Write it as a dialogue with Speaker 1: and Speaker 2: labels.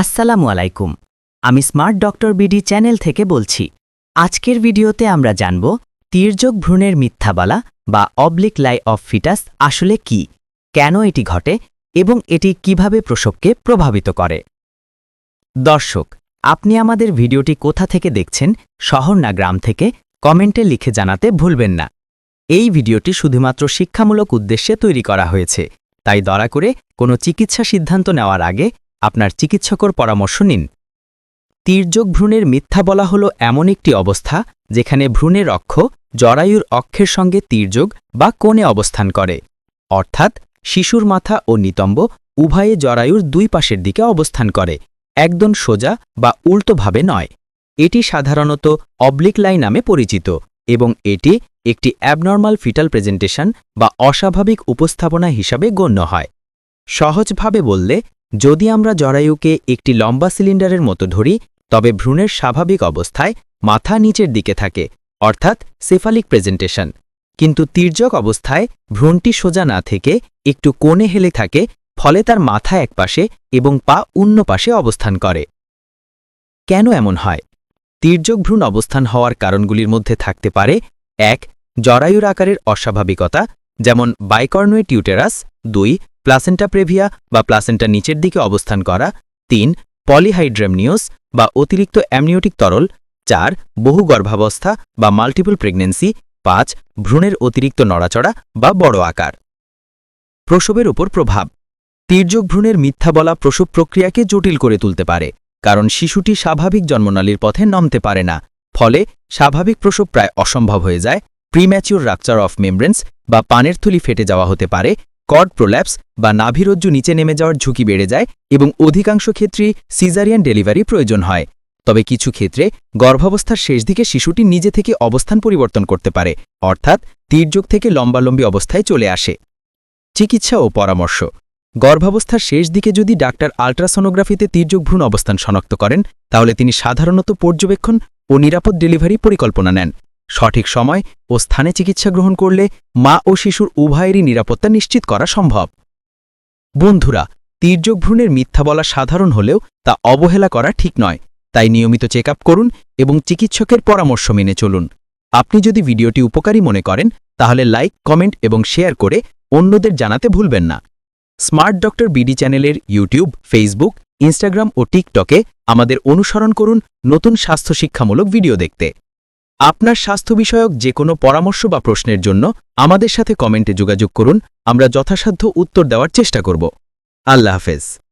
Speaker 1: আসসালামু আলাইকুম। আমি স্মার্ট ডক্টর বিডি চ্যানেল থেকে বলছি, আজকের ভিডিওতে আমরা জানব, তীর্যক ভ্রূণের মিথ্যা বলা বা অবলিক লাই অফ ফিটাস আসলে কি, কেন এটি ঘটে এবং এটি কীভাবে প্রসবকে প্রভাবিত করে। দর্শক, আপনি আমাদের ভিডিওটি কোথা থেকে দেখছেন, শহর না গ্রাম থেকে, কমেন্টে লিখে জানাতে ভুলবেন না। এই ভিডিওটি শুধুমাত্র শিক্ষামূলক উদ্দেশ্যে তৈরি করা হয়েছে, তাই দয়া করে কোনো চিকিৎসা সিদ্ধান্ত নেওয়ার আগে আপনার চিকিৎসকর পরামর্শ নিন। তীর্যক ভ্রূণের মিথ্যা বলা হল এমন একটি অবস্থা যেখানে ভ্রূণের অক্ষ জরায়ুর অক্ষের সঙ্গে তীর্যক বা কোণে অবস্থান করে। অর্থাৎ শিশুর মাথা ও নিতম্ব উভয়ে জরায়ুর দুই পাশের দিকে অবস্থান করে একদম সোজা বা উল্টোভাবে নয়। এটি সাধারণত অবলিক লাই নামে পরিচিত এবং এটি একটি অ্যাবনর্মাল ফিটাল প্রেজেন্টেশন বা অস্বাভাবিক উপস্থাপনা হিসাবে গণ্য হয়। সহজভাবে বললে যদি আমরা জরায়ুকে একটি লম্বা সিলিন্ডারের মতো ধরি, তবে ভ্রূণের স্বাভাবিক অবস্থায় মাথা নিচের দিকে থাকে, অর্থাৎ সেফালিক প্রেজেন্টেশন। কিন্তু তীর্যক অবস্থায় ভ্রূণটি সোজা না থেকে একটু কোণে হেলে থাকে, ফলে তার মাথা একপাশে এবং পা অন্য পাশে অবস্থান করে। কেন এমন হয়? তীর্যক ভ্রূণ অবস্থান হওয়ার কারণগুলির মধ্যে থাকতে পারে, এক, জরায়ুর আকারের অস্বাভাবিকতা যেমন বাইকর্নোয়েট টিউটেরাস দুই প্লাসেন্টা প্রেভিয়া বা প্লাসেন্টা নিচের দিকে অবস্থান করা, তিন পলিহাইড্রেমনিওস বা অতিরিক্ত অ্যামনিওটিক তরল, চার, বহু গর্ভাবস্থা বা মাল্টিপল প্রেগনেন্সি পাঁচ, ভ্রূণের অতিরিক্ত নড়াচড়া বা বড় আকার। প্রসবের উপর প্রভাব। তীর্যক ভ্রূণের মিথ্যা বলা প্রসব প্রক্রিয়াকে জটিল করে তুলতে পারে, কারণ শিশুটি স্বাভাবিক জন্মনালীর পথে নামতে পারে না, ফলে স্বাভাবিক প্রসব প্রায় অসম্ভব হয়ে যায় প্রিম্যাচিউর রাপচার অফ মেমব্রেন্স বা পানের থলি ফেটে যাওয়া হতে পারে কর্ড প্রোল্যাপস বা নাভিরজ্জু নিচে নেমে যাওয়ার ঝুঁকি বেড়ে যায় এবং অধিকাংশ ক্ষেত্রেই সিজারিয়ান ডেলিভারি প্রয়োজন হয়। তবে কিছু ক্ষেত্রে গর্ভাবস্থার শেষ দিকে শিশুটি নিজে থেকে অবস্থান পরিবর্তন করতে পারে, অর্থাৎ তীর্যোগ থেকে লম্বালম্বী অবস্থায় চলে আসে। চিকিৎসা ও পরামর্শ। গর্ভাবস্থার শেষ দিকে যদি ডাক্তার আল্ট্রাসোনোগ্রাফিতে তীর্যক ভ্রূণ অবস্থান শনাক্ত করেন, তাহলে তিনি সাধারণত পর্যবেক্ষণ ও নিরাপদ ডেলিভারি পরিকল্পনা নেন। সঠিক সময় ও স্থানে চিকিৎসা গ্রহণ করলে মা ও শিশুর উভয়েরই নিরাপত্তা নিশ্চিত করা সম্ভব। বন্ধুরা, তীর্যক ভ্রূণের মিথ্যা বলা সাধারণ হলেও তা অবহেলা করা ঠিক নয়। তাই নিয়মিত চেক করুন এবং চিকিৎসকের পরামর্শ মেনে চলুন। আপনি যদি ভিডিওটি উপকারী মনে করেন, তাহলে লাইক, কমেন্ট এবং শেয়ার করে অন্যদের জানাতে ভুলবেন না। স্মার্ট ডক্টর বিডি চ্যানেলের ইউটিউব, ফেসবুক, ইনস্টাগ্রাম ও টিকটকে আমাদের অনুসরণ করুন নতুন স্বাস্থ্য শিক্ষামূলক ভিডিও দেখতে। আপনার স্বাস্থ্য বিষয়ক যে কোনো পরামর্শ বা প্রশ্নের জন্য আমাদের সাথে কমেন্টে যোগাযোগ করুন, আমরা যথাসাধ্য উত্তর দেওয়ার চেষ্টা করব। আল্লাহ হাফেজ।